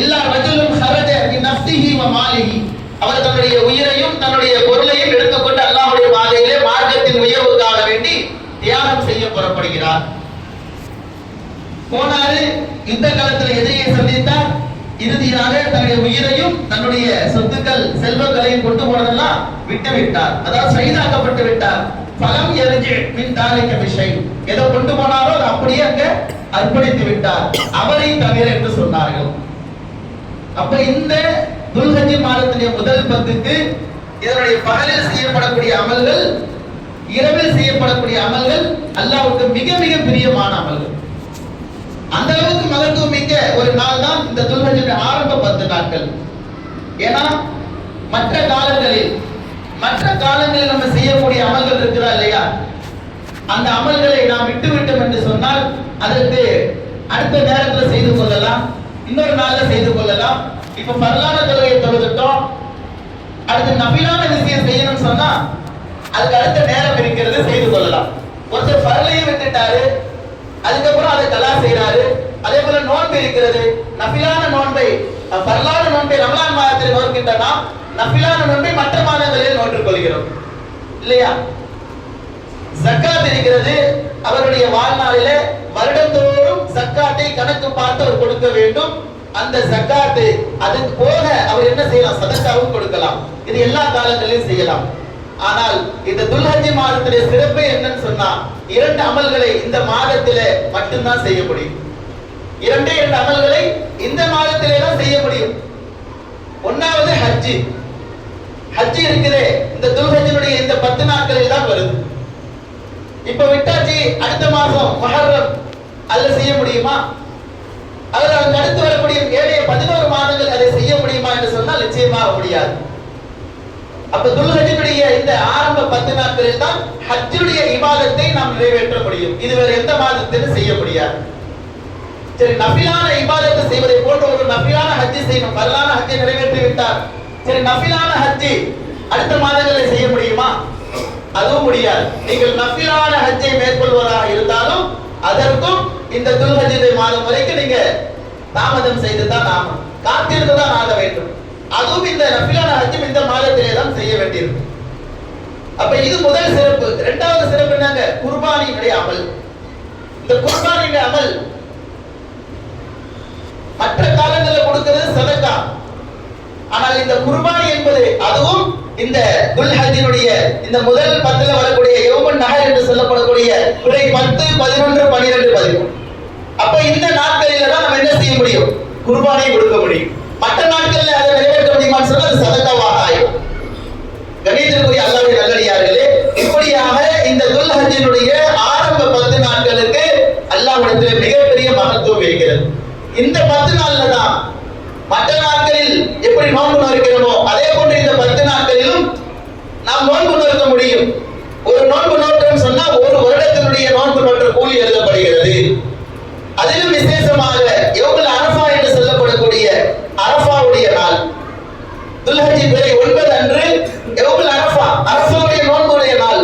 இல்லா ரஜுலும் ஹரஜ நஃப்ஸிஹி வ மாலிஹி அவர் தன்னுடைய உயிரையும் தன்னுடைய பொருளையும் எடுத்துக்கொண்டு அல்லாஹ்வுடைய பாதையிலே மார்க்கத்தின் உயர்வுக்காக வேண்டி தியாகம் செய்ய புறப்படுகிறார். போனாரு காலத்தில் எதிரியை சந்தித்தார். இறுதியாக தன்னுடைய உயிரையும் தன்னுடைய சொத்துக்கள் செல்வங்களையும் கொண்டு போனதெல்லாம் விட்டு விட்டார். அதாவது சைதாக்கப்பட்டு விட்டார். பலம் எரிஞ்சு மின் தாலிக்க விஷயம் எதை கொண்டு போனாரோ அது அப்படியே அங்க அர்ப்பணித்து விட்டார். அவரை தவிர என்று சொன்னார்கள். அப்ப இந்த துல்கஞ்சி மாதத்துடைய முதல் பத்துக்கு இதனுடைய பகலில் செய்யப்படக்கூடிய அமல்கள் இரவில் செய்யப்படக்கூடிய அமல்கள் அல்லாவுக்கு மிக மிக பிரியமான அமல்கள். அந்த அளவுக்கு மகத்துவம் மிக்க ஒரு நாள் தான் இந்த துல்ஹஜுடைய ஆரம்ப பத்து நாட்கள். ஏன்னா மற்ற காலங்களில் மற்ற காலங்களில் நம்ம செய்யக்கூடிய அமல்கள் இருக்கிறா இல்லையா? அந்த அமல்களை நாம் விட்டு விட்டோம் என்று சொன்னால் அதற்கு அடுத்த நேரத்தில் செய்து கொள்ளலாம் இன்னொரு நாள்ல செய்து கொள்ளலாம். இப்ப பரலான தொழுகையை தொழுதுட்டோம். அடுத்து நபிலான விஷயம் செய்யணும்னு சொன்னா அதுக்கு அடுத்த நேரம் இருக்கிறது செய்து கொள்ளலாம். ஒருத்தர் பரலையும் விட்டுட்டாரு அதுக்கப்புறம் அதை கலா செய்யறாரு அதே போல நோன்பு இருக்கிறது. நபிலான நோன்பை பரலான நோன்பை ரமலான் மாதத்தில் நோக்கின்றனா நபிலான நோன்பை மற்ற மாதங்களில் நோன்று கொள்கிறோம் இல்லையா? சக்காத் இருக்கிறது. அவருடைய வாழ்நாளில வருடந்தோறும் சக்காத்தை கணக்கு பார்த்து அவர் கொடுக்க வேண்டும். அந்த சக்காத்து அதுக்கு போக அவர் என்ன செய்யலாம்? சதக்காவும் கொடுக்கலாம். இது எல்லா காலங்களிலும் செய்யலாம். ஆனால் இந்த துல்ஹஜி மாதத்துடைய சிறப்பு என்னன்னு சொன்னா இரண்டு அமல்களை இந்த மாதத்தில மட்டும்தான் செய்ய முடியும். இரண்டே இரண்டு அமல்களை இந்த மாதத்திலே தான் செய்ய முடியும். ஒன்னாவது ஹஜ்ஜி. ஹஜ்ஜி இருக்கிறே இந்த துல்ஹஜ்ஜினுடைய இந்த பத்து நாட்களில் தான் வருது. இப்ப விட்டாச்சு அடுத்த மாசம் மஹர்ரம். அதுல செய்ய முடியுமா? அதுல அதுக்கு அடுத்து வரக்கூடிய ஏழைய பதினோரு மாதங்கள் அதை செய்ய முடியுமா என்று சொன்னால் நிச்சயமாக முடியாது. அப்ப துல்ஹஜுடைய இந்த ஆரம்ப பத்து நாட்களில் தான் ஹஜ்ஜுடைய இபாதத்தை நாம் நிறைவேற்ற முடியும். இது வேற எந்த மாதத்திலும் செய்ய முடியாது. சரி நபிலான இபாதத்தை செய்வதை போன்ற ஒரு நபிலான ஹஜ்ஜி செய்யணும் பரலான ஹஜ்ஜை நிறைவேற்றி விட்டார் சரி நபிலான ஹஜ்ஜி அடுத்த மாதங்களில் செய்ய முடியுமா? அதுவும் முடியாது. நீங்கள் நஃபிலான ஹஜ்ஜை மேற்கொள்வதாக இருந்தாலும் அதற்கும் இந்த துல்ஹஜ்ஜுடைய மாதம் வரைக்கும் நீங்க தாமதம் செய்து தான் ஆகும் காத்திருந்து தான் ஆக வேண்டும். அதுவும் இந்த நஃபிலான ஹஜ்ஜும் இந்த மாதத்திலே தான் செய்ய வேண்டியிருக்கும். அப்ப இது முதல் சிறப்பு. இரண்டாவது சிறப்பு என்னங்க? குர்பானியினுடைய அமல். இந்த குர்பானியுடைய அமல் மற்ற காலங்களில் கொடுக்கிறது சதக்கா. ஆனால் இந்த குர்பானி என்பது அதுவும் இந்த துல்ஹஜினுடைய இந்த முதல் பத்துல வரக்கூடிய யோமன் நகர் என்று சொல்லப்படக்கூடிய குறை பத்து பதினொன்று பனிரெண்டு பதிமூணு அப்ப இந்த நாட்களில தான் நம்ம என்ன செய்ய முடியும்? குர்பானை கொடுக்க முடியும். மற்ற நாட்கள்ல அதை நிறைவேற்ற முடியுமான்னு சொன்னா அது சதக்காவாக ஆயிடும். கணிதத்துக்குரிய அல்லாவுடைய நல்லடியார்களே இப்படியாக இந்த துல்ஹஜினுடைய ஆரம்ப பத்து நாட்களுக்கு அல்லாஹ்விடத்தில் மிகப்பெரிய மகத்துவம் இருக்கிறது. இந்த பத்து நாள்ல தான் மற்ற நாட்களில் எப்படி நோன்பு நோக்கிறோமோ அதே போன்று இந்த பத்து நாட்களிலும் நாம் நோன்பு நோக்க முடியும். ஒரு நோன்பு நோக்கம் சொன்னால் ஒரு வருடத்தினுடைய நோன்பு நோற்ற கூலி எழுதப்படுகிறது அதிலும் விசேஷமாக யோகுல் அரஃபா என்று சொல்லப்படக்கூடிய அரஃபாவுடைய நாள் துல்ஹஜி பிறை ஒன்பது அன்று யோகுல் அரஃபா அரஃபாவுடைய நோன்புடைய நாள்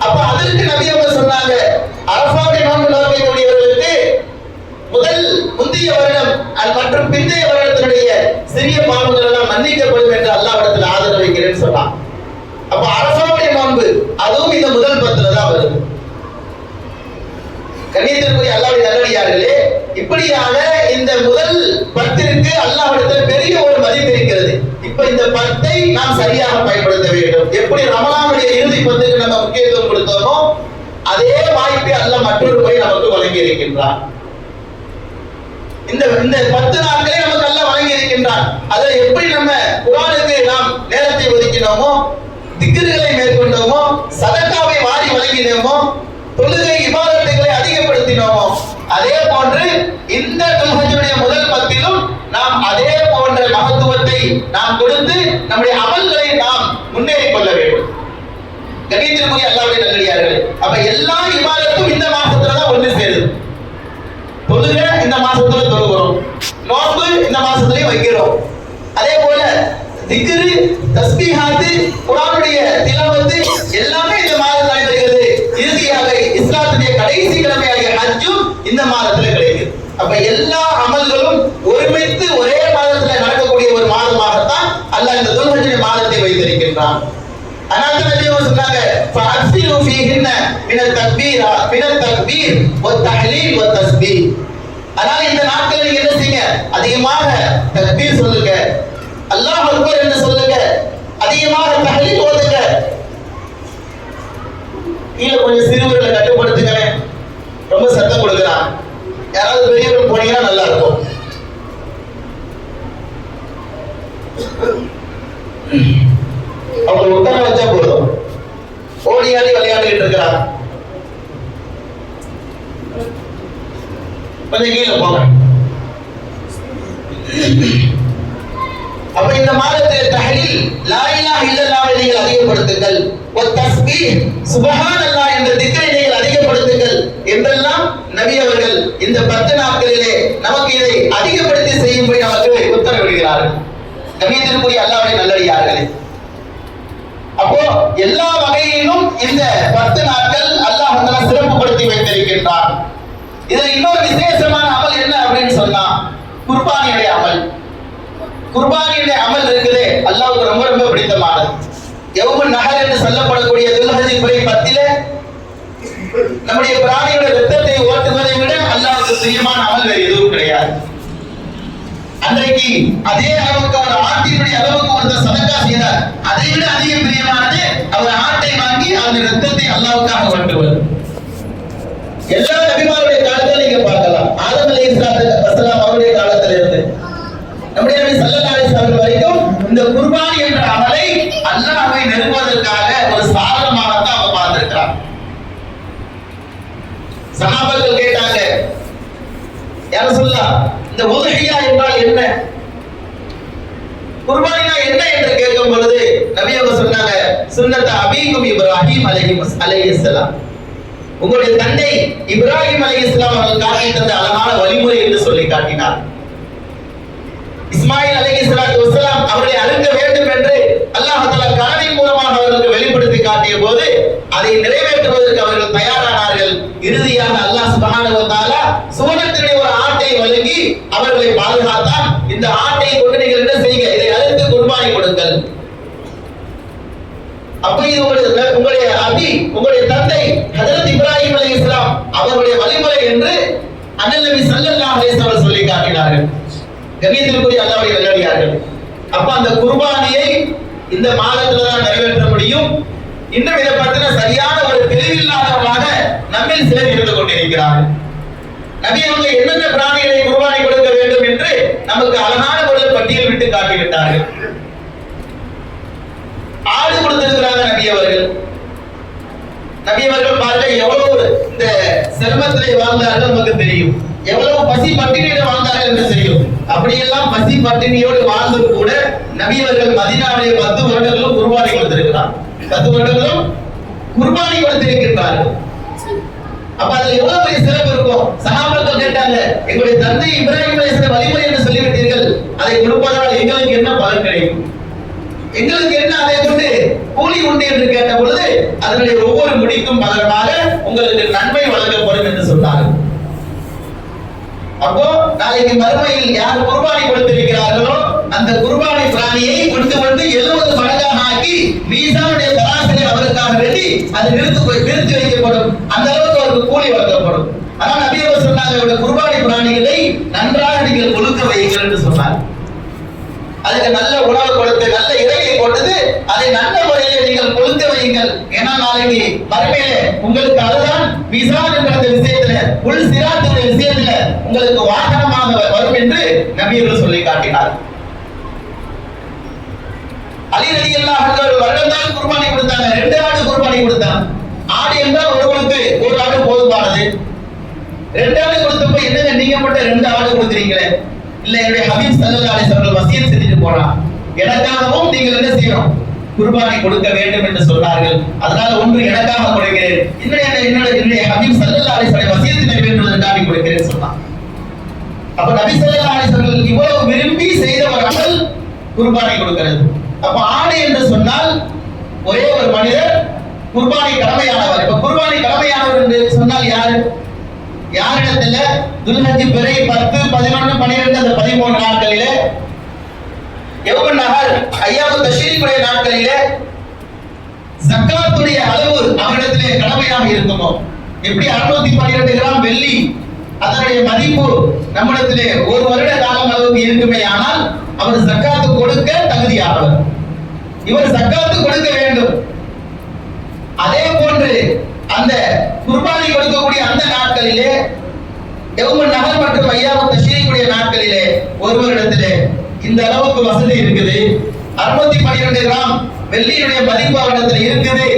அப்ப அதற்கு நபி அவங்க சொன்னாங்க அரஃபாவுடைய நோன்பு நோக்கக்கூடியவர்களுக்கு முதல் முந்தைய வருடம் அது மற்றும் பிந்தைய வருடத்தினுடைய சிறிய பாவங்கள் எல்லாம் மன்னிக்கப்படும் என்று அல்லாஹ்விடத்தில் ஆதரவு வைக்கிறேன்னு சொன்னான் அப்ப அரசாவுடைய நோன்பு அதுவும் இந்த முதல் பத்துல தான் வருது. கண்ணியத்திற்குரிய அல்லாவுடைய நல்லடியார்களே இப்படியாக இந்த முதல் பத்திற்கு அல்லாவிடத்தில் பெரிய ஒரு மதிப்பு இருக்கிறது. இப்ப இந்த பத்தை நாம் சரியாக பயன்படுத்த வேண்டும். எப்படி ரமலானுடைய இறுதி பத்துக்கு நம்ம முக்கியத்துவம் கொடுத்தோமோ அதே வாய்ப்பை அல்ல மற்றொரு முறை நமக்கு வழங்கி இருக்கின்றான். இந்த இந்த பத்து நாட்களே நமக்கு நல்லா வழங்கி இருக்கின்றான். அதை எப்படி நம்ம குரானுக்கு நாம் நேரத்தை ஒதுக்கினோமோ திக்கர்களை மேற்கொண்டோமோ சதக்காவை வாரி வழங்கினோமோ தொழுகை விவாதத்துகளை அதிகப்படுத்தினோமோ அதே போன்று இந்த துல்ஹஜனுடைய முதல் பத்திலும் நாம் அதே போன்ற மகத்துவத்தை நாம் கொடுத்து நம்முடைய அமல்களை நாம் முன்னேறி கொள்ள வேண்டும். கணிதத்திற்குரிய அல்லாவுடைய நல்லடியார்கள் அப்ப எல்லா விவாதத்தும் இந்த மாசத்துல தான் ஒன்று சேருது. தொழுக இந்த மாசத்துல தொழுகிறோம். நோன்பு இந்த மாசத்துலயும் வைக்கிறோம். அதே போல திக்ரு தஸ்பீஹாத்து குரானுடைய திலாவத்து எல்லாமே இந்த மாதத்தில் நடைபெறுகிறது. இறுதியாக இஸ்லாத்துடைய கடைசி கிழமையாகிய ஹஜ்ஜும் இந்த மாதத்துல கிடைக்கிறது அப்ப எல்லா அமல்களும் ஒருமித்து ஒரே மாதத்துல நடக்கக்கூடிய ஒரு மாதமாகத்தான் அல்லாஹ் இந்த துல்ஹஜ்ஜுடைய மாதத்தை வைத்திருக்கின்றான். அதனால தான் சொன்னாங்க ஃபஅக்ஸிலு ஃபீஹின்ன மினத் தக்பீர் மினத் தக்பீர் வத் தஹ்லீல் வத் தஸ்பீஹ் அதனால இந்த நாட்களில் என்ன செய்யுங்க? அதிகமாக தக்பீர் சொல்லுங்க. அல்லாஹ் அக்பர் என்று சொல்லுங்க. அதிகமாக தகலில் ஓதுங்க. கீழே கொஞ்சம் சிறுவர்களை கட்டுப்படுத்துங்க ரொம்ப சத்தம் கொடுக்குறான். யாராவது பெரியவர்கள் போனீங்கன்னா நல்லா இருக்கும். அவங்க உட்கார வச்சா போதும். ஓடியாடி விளையாடிட்டு இருக்கிறான். கொஞ்சம் கீழே போங்க. அப்ப இந்த மாதத்தில் தஹலில் லா இலாஹ இல்லல்லாஹ் நீங்கள் அதிகப்படுத்துங்கள். வ தஸ்பீஹ் சுப்ஹானல்லாஹ் என்ற திக்ரை நீங்கள் அதிகப்படுத்துங்கள் என்றெல்லாம் நபி அவர்கள் இந்த பத்து நாட்களிலே நமக்கு இதை அதிகப்படுத்தி செய்யும்படி நமக்கு உத்தரவிடுகிறார்கள். கண்ணியத்திற்குரிய அல்லாவை நல்லடியார்களே. அப்போ எல்லா வகையிலும் இந்த பத்து நாட்கள் அல்லாஹ் சிறப்புப்படுத்தி வைத்திருக்கின்றான். இதுல இன்னொரு விசேஷமான அமல் என்ன அப்படின்னு சொன்னா குர்பானியுடைய அமல். குர்பானியுடைய அமல் இருக்குதே. அல்லாவுக்கு ரொம்ப ரொம்ப பிடித்தமானது. எவ்வளவு நகர் என்று சொல்லப்படக்கூடிய துல்ஹஜ் முறை பத்திலே நம்முடைய பிராணியோட ரத்தத்தை ஓட்டுவதை விட அல்லாவுக்கு பிரியமான அமல் வேறு எதுவும் கிடையாது. அன்றைக்கு அதே அளவுக்கு அவர் ஆட்டினுடைய அளவுக்கு ஒருத்தர் சதக்கா செய்தார். அதை விட அதிக பிரியமானது அவர் ஆட்டை வாங்கி அந்த ரத்தத்தை அல்லாவுக்காக ஓட்டுவது. எல்லா நபிமாருடைய காலத்துல நீங்க பார்க்கலாம். ஆதம் அலைஹிஸ்ஸலாத்து அவருடைய காலத்துல இருந்து நம்முடைய நபி ஸல்லல்லாஹு அலைஹி வஸல்லம் வரைக்கும் இந்த குர்பானி என்ற அமலை அல்லாஹை நெருங்குவதற்காக ஒரு சாதனமாக தான் அவங்க பார்த்திருக்கிறார் சகாபர்கள் கேட்டாங்க யார சொல்லலாம் இந்த உதகையா என்றால் என்ன? குர்பானினா என்ன என்று கேட்கும் பொழுது நபி அவங்க சொன்னாங்க சுன்னத்த அபீகும் இப்ராஹிம் அலைஹி அலைஹிஸ்ஸலாம். உங்களுடைய தந்தை இப்ராஹிம் அலைஹிஸ்ஸலாம் அவர்கள் காட்டி தந்த அழகான வழிமுறை என்று சொல்லி காட்டினார். இஸ்மாயில் அலைஹிஸ்ஸலாத்து வஸ்ஸலாம் அவர்களை அழுங்க வேண்டும் என்று அல்லாஹ் தஆலா கனவின் மூலமாக அவர்களுக்கு வெளிப்படுத்தி காட்டிய போது அதை நிறைவேற்றுவதற்கு அவர்கள் தயாரானார்கள். இறுதியாக அல்லாஹ் சுப்ஹானஹு சுவனத்தினுடைய ஒரு ஆட்டை வழங்கி அவர்களை பாதுகாத்தான். இந்த ஆட்டை கொண்டு நீங்கள் என்ன செய்யுங்க? இதை அழுத்து குர்பானி கொடுங்கள். அப்ப இது உங்களுடைய உங்களுடைய அபி உங்களுடைய தந்தை ஹஜரத் இப்ராஹிம் அலகி இஸ்லாம் அவருடைய வழிமுறை என்று அண்ணல் நபி ஸல்லல்லாஹு அலைஹி வஸல்லம் சொல்லி காட்டினார்கள். கண்ணியத்திற்குரிய அல்லாவுடைய நல்லடியார்கள் அப்ப அந்த குர்பானியை இந்த மாதத்துல தான் நிறைவேற்ற முடியும். இன்னும் இதை பற்றின சரியான ஒரு தெளிவில்லாதவர்களாக நம்மில் சிலர் இருந்து கொண்டிருக்கிறார்கள். நபி அவங்க என்னென்ன பிராணிகளை குர்பானை கொடுக்க வேண்டும் என்று நமக்கு அழகான ஒரு பட்டியல் விட்டு காட்டிவிட்டார்கள் ஆடு கொடுத்திருக்கிறாங்க நபி அவர்கள். நபி அவர்கள் பார்க்க எவ்வளவு இந்த செல்வத்திலே வாழ்ந்தார்கள் நமக்கு தெரியும். எவ்வளவு பசி பட்டினியோடு வாழ்ந்தார்கள் என்று தெரியும். அப்படியெல்லாம் பசி பட்டினியோடு வாழ்ந்தும் கூட நபியவர்கள் மதினாவிலே பத்து வருடங்களும் குர்பானி கொடுத்திருக்கிறார். பத்து வருடங்களும் குர்பானி கொடுத்திருக்கிறார்கள் அப்ப அதுல எவ்வளவு பெரிய சிறப்பு இருக்கும் சகாபாக்கள் கேட்டாங்க எங்களுடைய தந்தை இப்ராஹிம் அலைஹிஸ்ஸலாம் வழிமுறை என்று சொல்லிவிட்டீர்கள். அதை கொடுப்பதால் எங்களுக்கு என்ன பலன் கிடைக்கும்? எங்களுக்கு என்ன அதை கொண்டு கூலி உண்டு என்று கேட்ட பொழுது அதனுடைய ஒவ்வொரு முடிக்கும் பலனாக உங்களுக்கு நன்மை வழங்கப்படும் என்று சொன்னார்கள். அப்போ நாளைக்கு மறுமையில் யார் குர்பானி கொடுத்திருக்கிறார்களோ அந்த குர்பானி பிராணியை கொண்டு வந்து எழுபது மடங்காக ஆக்கி மீசானுடைய சராசரி அவருக்காக வேண்டி அது நிறுத்து போய் நிறுத்தி வைக்கப்படும். அந்த அளவுக்கு அவருக்கு கூலி வழங்கப்படும். ஆனால் நபியவர் சொன்னாங்க இவருடைய குர்பானி பிராணிகளை நன்றாக நீங்கள் ஒழுக்க வையுங்கள் என்று சொன்னார். அதுக்கு நல்ல உணவு கொடுத்து நல்ல இறையை கொடுத்து அதை நல்ல முறையில் நீங்கள் கொளுத்த வையுங்கள். ஏன்னா நாளைக்கு மறுமையில உங்களுக்கு அதுதான் விசான் என்ற விஷயத்துல உள் சிராத்துடைய விஷயத்துல உங்களுக்கு வாகனமாக வரும் என்று நபியர்கள் சொல்லி காட்டினார் அலி அலி அல்லாஹ் ஒரு வருடம் தான் குர்பானி கொடுத்தாங்க. ரெண்டு ஆடு குர்பானி கொடுத்தாங்க ஆடு என்றால் ஒருவனுக்கு ஒரு ஆடு போதுமானது. ரெண்டு ஆடு கொடுத்தப்ப என்னங்க நீங்க மட்டும் ரெண்டு ஆடு கொடுக்குறீங்களே? இல்ல என்னுடைய ஹபீப் சல்லல்லாஹு அலைஹி வஸல்லம் வசியத் செஞ்சுட்டு போறான் எனக்காகவும் நீங்கள் என்ன செய்யணும்? குர்பானை கொடுக்க வேண்டும் என்று சொன்னார்கள். அதனால ஒன்று எனக்காக கொடுக்கிறேன். இன்னும் என்ன என்னோட என்னுடைய ஹபீப் சல்லல்லாஹு அலைஹி வஸல்லம் வசியத் நிறைவேற்றுவதற்காக கொடுக்கிறேன் சொன்னான் அப்ப நபி சல்லா அலைஹி வஸல்லம் இவ்வளவு விரும்பி செய்த ஒரு அமல் குர்பானி கொடுக்கிறது. அப்ப ஆடு என்று சொன்னால் ஒரே ஒரு மனிதர் குர்பானை கடமையானவர். இப்ப குர்பானை கடமையானவர் என்று சொன்னால் யாரு? யாரிடத்துல துல்ஹஜி பிறை பத்து பதினொன்று பன்னிரெண்டு அந்த பதிமூணு நாட்களிலே எவ்வளவு நகர் ஐயாவு தஷீரிக்குடைய நாட்களிலே சக்காத்துடைய அளவு அவரிடத்திலே கடமையாக இருக்குமோ? எப்படி அறுநூத்தி பன்னிரெண்டு கிராம் வெள்ளி அதனுடைய மதிப்பு நம்மிடத்திலே ஒரு வருட காலம் அளவுக்கு இருக்குமே ஆனால் அவர் சக்காத்து கொடுக்க தகுதியானவர். இவர் சக்காத்து கொடுக்க வேண்டும். அதே போன்று அந்த குர்பானி கொடுக்கக்கூடிய அந்த நாட்களிலே எவ்வளவு நகர் மற்றும் ஐயாவும் செய்யக்கூடிய நாட்களிலே ஒருவரிடத்திலே இந்த அளவுக்கு வசதி இருக்குது. அறுநூத்தி பன்னிரெண்டு கிராம் வெள்ளியினுடைய மதிப்பு அவரிடத்தில் இருக்குது.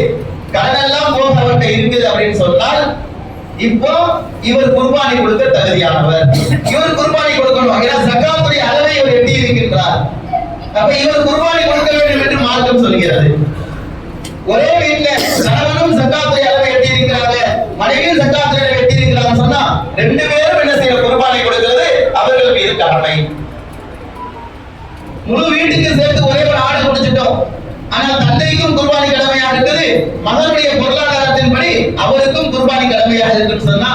கடனெல்லாம் போக அவர்கிட்ட இருக்குது அப்படின்னு சொன்னால் இப்போ இவர் குர்பானி கொடுக்க தகுதியானவர். இவர் குர்பானி கொடுக்கணும். ஏன்னா சக்காத்துடைய அளவை இவர் எட்டி இருக்கின்றார். அப்ப இவர் குர்பானி கொடுக்க வேண்டும் என்று மார்க்கம் சொல்கிறது. ஒரே வீட்டுல அதையும் சட்டாத்திரையில வெட்டியிருக்கிறான்னு சொன்னா ரெண்டு பேரும் என்ன செய்யற குர்பானை கொடுக்கிறது? அவர்களுக்கு இரு கடமை. முழு வீட்டுக்கு சேர்த்து ஒரே ஒரு ஆடு கொடுத்துட்டோம். ஆனால் தந்தைக்கும் குர்பானி கடமையாக இருக்குது. மகனுடைய பொருளாதாரத்தின்படி அவருக்கும் குர்பானி கடமையாக இருக்குன்னு சொன்னா